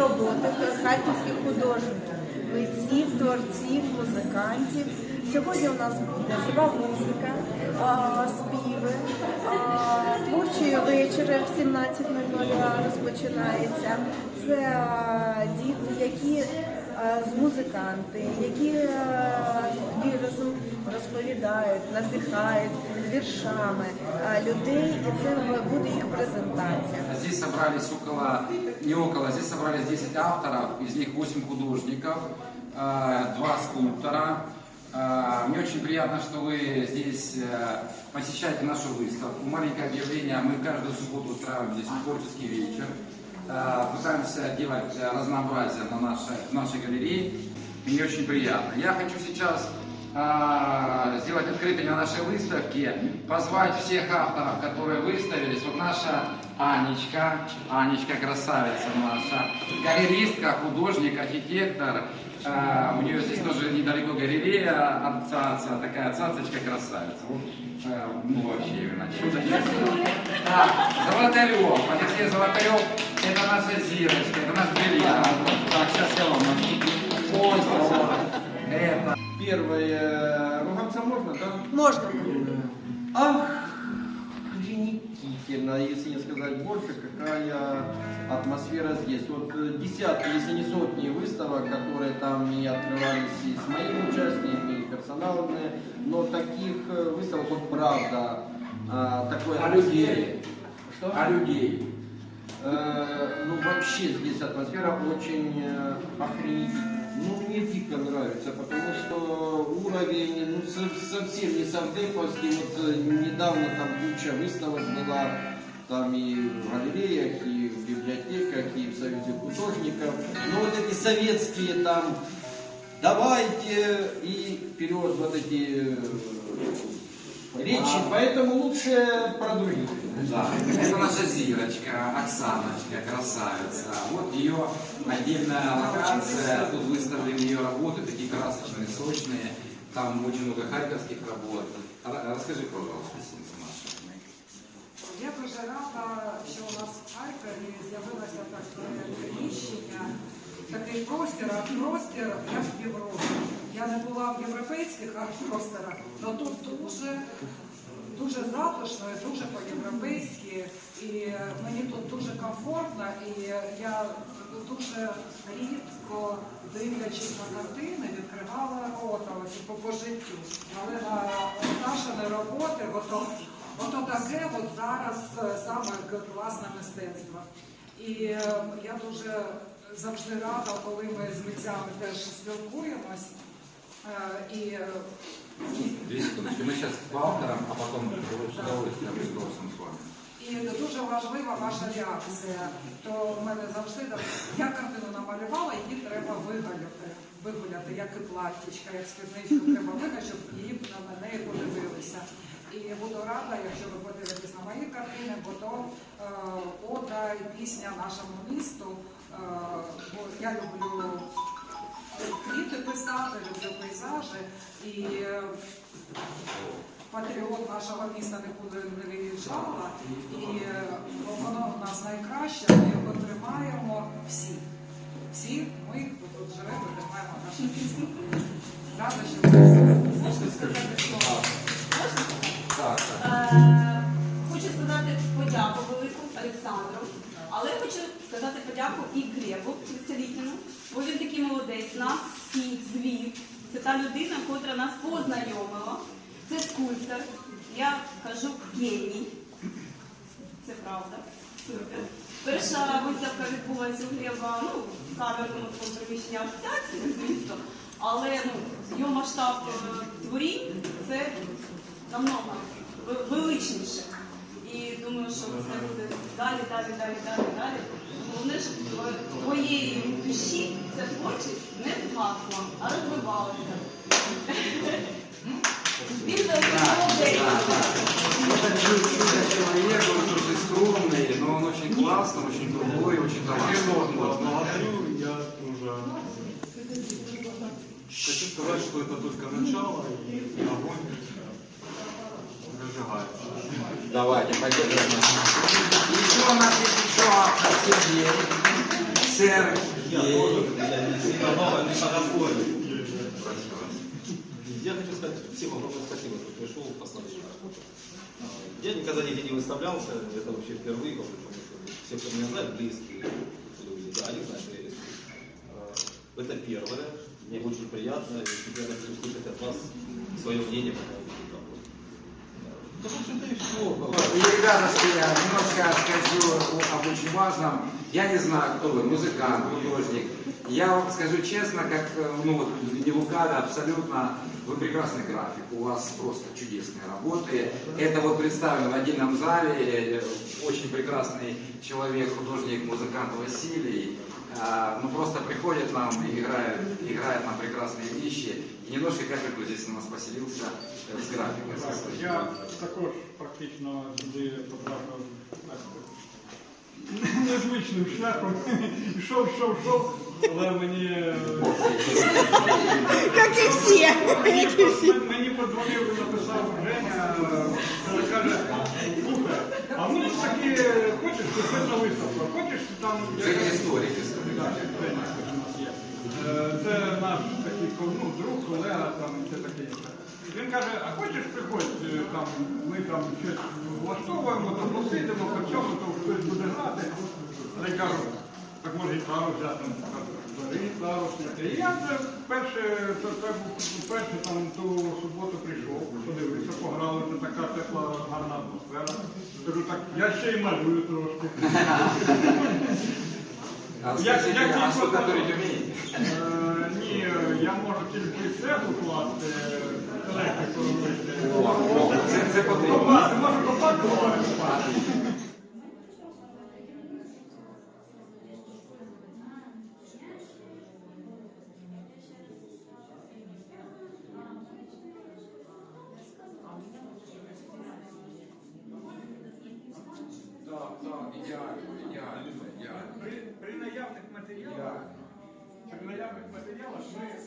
роботи харківських художників, митців, творців, музикантів. Сьогодні у нас буде жива музика, співи, творчі вечори в 17.00 розпочинається. Це діти, які з музиканти, які а, віразом розповідають, надихають віршами людей, і це буде їх презентація. Здесь собрались около, не около, здесь собрались 10 авторов, из них 8 художников, э, 2 скульптора. Э, Мне очень приятно, что вы здесь э, посещаете нашу выставку. Маленькое объявление. Мы каждую субботу устраиваем здесь творческий вечер. Э, Пытаемся делать э, разнообразие на нашей, в нашей галерее. Мне очень приятно. Я хочу сейчас сделать открытыми на нашей выставке, позвать всех авторов, которые выставились. Вот наша Анечка, Анечка красавица наша, галеристка, художник, архитектор. А, у нее здесь тоже недалеко галерея Цаца, такая цацочка красавица. Вот, э, ну вообще именно чудо. Так, Золотарев, Алексей Золотарев, это наша зирочка, это наш бриллиант. Так, сейчас я вам. Ой. Это. Первое, ругаться можно, да? Можна. Ах, Никитина, если не сказать больше, какая атмосфера здесь. Вот э, десятки, если не сотни выставок, которые там и открывались и с моим участием, и персональные, но таких э, выставок, вот правда, такое... А людей? Что? А людей? Э, ну вообще здесь атмосфера очень э, охренительная. Ну мне дико нравится, потому что уровень ну, со- совсем не сардеповский. Вот э, недавно там куча выставок была, там и в галереях, и в библиотеках, и в Союзе художников. Но вот эти советские там давайте и вперед вот эти э, речи, поэтому лучше про других. Да, это наша Зирочка, Оксаночка, красавица. Вот ее отдельная локация, тут выставлены ее работы, такие красочные, сочные. Там очень много харьковских работ. Ра- Расскажи, пожалуйста, Синца Маша. Я дуже рада, що у нас в Харкові з'явилося таке приміщення, такий простір, арт-простір, як в Європі. Я не була в європейських арт-просторах, але тут дуже, дуже затишно і дуже по-європейськи. І мені тут дуже комфортно, і я дуже рідко, дивлячись на картини, відкривала рота по, по життю. Але на наші роботи, ото, ото таке от зараз е, саме класне мистецтво. І е, я дуже завжди рада, коли ми з митцями теж спілкуємось. Е, Две секундочки. Мы сейчас по авторам, а потом с удовольствием с вами. І дуже важлива ваша реакція. То в мене завжди я картину намалювала, її треба вигаляти, вигуляти, як і платтячка, як спідничку треба вигуляти, щоб її на мене подивилися. І буду рада, якщо ви подивитесь на мої картини, бо то е, ода і пісня нашому місту. Е, бо я люблю квіти писати, люблю пейзажі і. е, патріот нашого міста нікуди не виїжджала, і е, воно в нас найкраще, ми його тримаємо всі. Всі ми тут живемо, тримаємо наше місто. Рада, що ви можете сказати. Так, так. Е, Хочу сказати подяку велику Олександру, але хочу сказати подяку і Глебу Веселітіну, бо він такий молодець, нас всіх звів. Це та людина, котра нас познайомила. Це скульптор. Я кажу геній. Це правда. Супер. Перша виставка відбулася у Глеба ну, в камерному приміщенні асоціації, звісно. Але ну, його масштаб е, творінь це намного величніше І думаю, що це буде далі, далі, далі, далі, далі. Головне, щоб в твоєї душі ця творчість не згасла, а розвивалася. Він молодець. Это чудо человек, он очень скромный, но он очень классный, очень крутой, очень талантливый. Вот. Благодарю, я тоже хочу сказать, что это только начало и огонь зажигается. Давайте, поддержим. Еще у нас есть еще Сергей. офицер. Я хочу сказать всем огромное спасибо, что пришел посмотреть на работу. Я никогда нигде не выставлялся, это вообще впервые, по большому счету. Все, кто меня знает, близкие люди, да, они знают, что я здесь. А, Это первое, мне очень приятно, и теперь я хочу услышать от вас свое мнение по поводу. И ребята, я немножко скажу об очень важном. Я не знаю, кто вы, музыкант, художник. Я вам скажу честно, как, э, ну вот, не лукавя, абсолютно, вы прекрасный график, у вас просто чудесные работы. Это вот представлено в отдельном зале, э, очень прекрасный человек, художник, музыкант Василий. А, Ну просто приходит нам и играет, играет нам прекрасные вещи. И немножко капельку здесь у нас поселился э, с графикой. со своей. Я також практично сюди потрапив так, незвичним шляхом. Йшов, йшов, йшов, але мені. е, Як і всі. Мені- Мені подзвонив і написав Женя, е, каже, слухай, а ми ж таки хочеш, що це на виставку, хочеш там. наш такий ну, друг, колега, там і все таке. інше. Він каже, а хочеш приходь, е, там, ми там щось влаштовуємо, там посидимо, по цьому, то хтось буде грати. Але я кажу, так може гітару взяти, бери гітару. І я це перше, це, це перше там ту суботу прийшов, подивився, пограли, це така тепла, гарна атмосфера. Кажу, так, я ще й малюю трошки. А Як- скажите, як а ті штукатурить умеете? Е, Ні, я можу тільки цеглу класти, електрику робити. Це, це потрібно. Можу копати, можу копати. Amen.